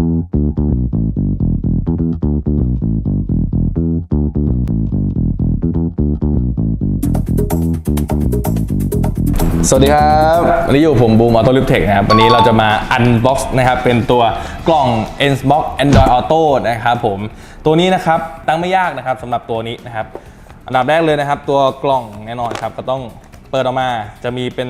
สวัสดีครับวันนี้อยู่ผมบูมออโต้ลิฟเทคนะครับ วันนี้เราจะมาอันบ็อกซ์นะครับ เป็นตัวกล่อง n s b o x Android Auto นะครับผม ตัวนี้นะครับ ตั้งไม่ยากนะครับสำหรับตัวนี้นะครับ อันดับแรกเลยนะครับ ตัวกล่องแน่นอนครับ ก็ต้องเปิดออกมา จะมีเป็น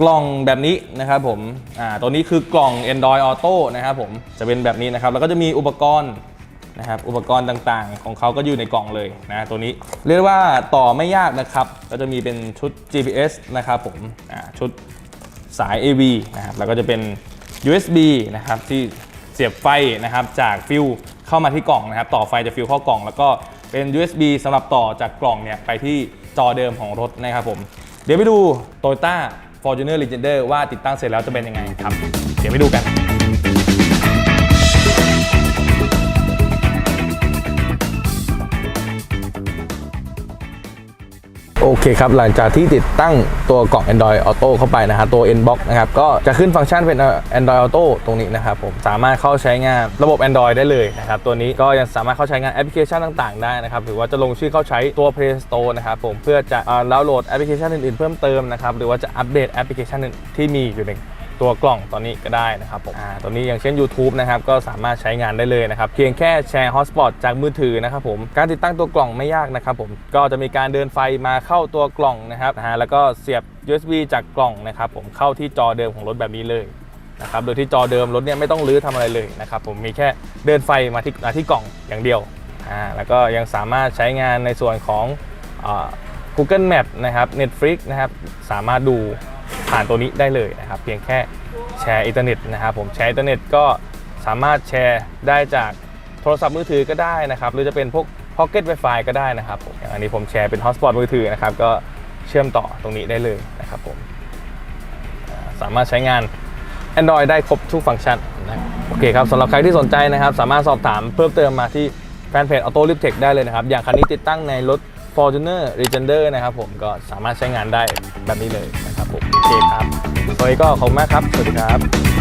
กล่องแบบนี้นะครับผมอ่าตัวนี้คือกล่อง Android Auto นะครับผมจะเป็นแบบนี้นะครับ แล้วก็จะมีอุปกรณ์นะครับอุปกรณ์ต่างๆ ของเขาก็อยู่ในกล่องเลยนะตัวนี้เรียกว่าต่อไม่ยากนะครับ ก็จะมีเป็นชุด GPS นะครับผมอ่าชุดสาย AV นะครับแล้วก็จะเป็น USB นะครับที่เสียบไฟนะครับจากฟิวเข้ามาที่กล่องนะครับ ต่อไฟจากฟิวเข้ากล่อง แล้วก็เป็น USB สำหรับต่อจากกล่องเนี่ยไปที่จอเดิมของรถนะครับผม เดี๋ยวไปดู Toyota Fortuner Legender ว่าติดตั้งเสร็จแล้วจะเป็นยังไงครับ เดี๋ยวไปดูกัน โอเคครับ หลังจากที่ติดตั้งตัวกล่อง Android Auto เข้าไปนะฮะตัว Nbox นะครับ ก็จะขึ้นฟังก์ชันเป็น Android Auto ตรงนี้นะครับผมสามารถเข้าใช้งานระบบ Android ได้เลยนะครับ ตัวนี้ก็ยังสามารถเข้าใช้งานแอปพลิเคชันต่างๆ ได้นะครับ หรือว่าจะลงชื่อเข้าใช้ตัว Play Store นะครับผมเพื่อจะอ่าดาวน์โหลดแอปพลิเคชันอื่นๆ เพิ่มเติมนะครับหรือว่าจะอัปเดตแอปพลิเคชันอื่นที่มีอยู่ใน ตัวกล่องตอนนี้ก็ได้นะครับผมอ่าตัวนี้อย่างเช่น YouTube นะครับก็สามารถใช้งานได้เลยนะครับ เพียงแค่แชร์ฮอตสปอตจากมือถือนะครับผมการติดตั้งตัวกล่องไม่ยากนะครับผมก็จะมีการเดินไฟมาเข้าตัวกล่องนะครับนะฮะแล้วก็เสียบ USB จากกล่องนะครับผมเข้าที่จอเดิมของรถแบบนี้เลยนะครับโดยที่จอเดิมรถเนี่ยไม่ต้องรื้อทำอะไรเลยนะครับผมมีแค่เดินไฟมาที่มาที่กล่องอย่างเดียวอ่าแล้วก็ยังสามารถใช้งานในส่วนของอ่า Google Map นะครับ Netflix นะครับสามารถดู ผ่านตัวนี้ได้เลยนะครับ เพียงแค่แชร์อินเทอร์เน็ตนะครับผมแชร์อินเทอร์เน็ตก็สามารถแชร์ได้จากโทรศัพท์มือถือก็ได้นะครับ หรือจะเป็นพวก Pocket Wi-Fi ก็ได้นะครับผมอย่างอันนี้ผมแชร์เป็น Hotspot มือถือนะครับก็เชื่อมต่อตรงนี้ได้เลยนะครับผมสามารถใช้งาน Android ได้ครบทุกฟังก์ชันนะโอเคครับสำหรับใครที่สนใจนะครับ สามารถสอบถามเพิ่มเติมมาที่แฟนเพจ Auto l i f t e c h ได้เลยนะครับ อย่างคันนี้ติดตั้งในรถ Fortuner Legender นะครับผมก็สามารถใช้งานได้แบบนี้เลยนะครับผมโอเคครับสวัสดีก็ขอบคุณมากครับ สวัสดีครับ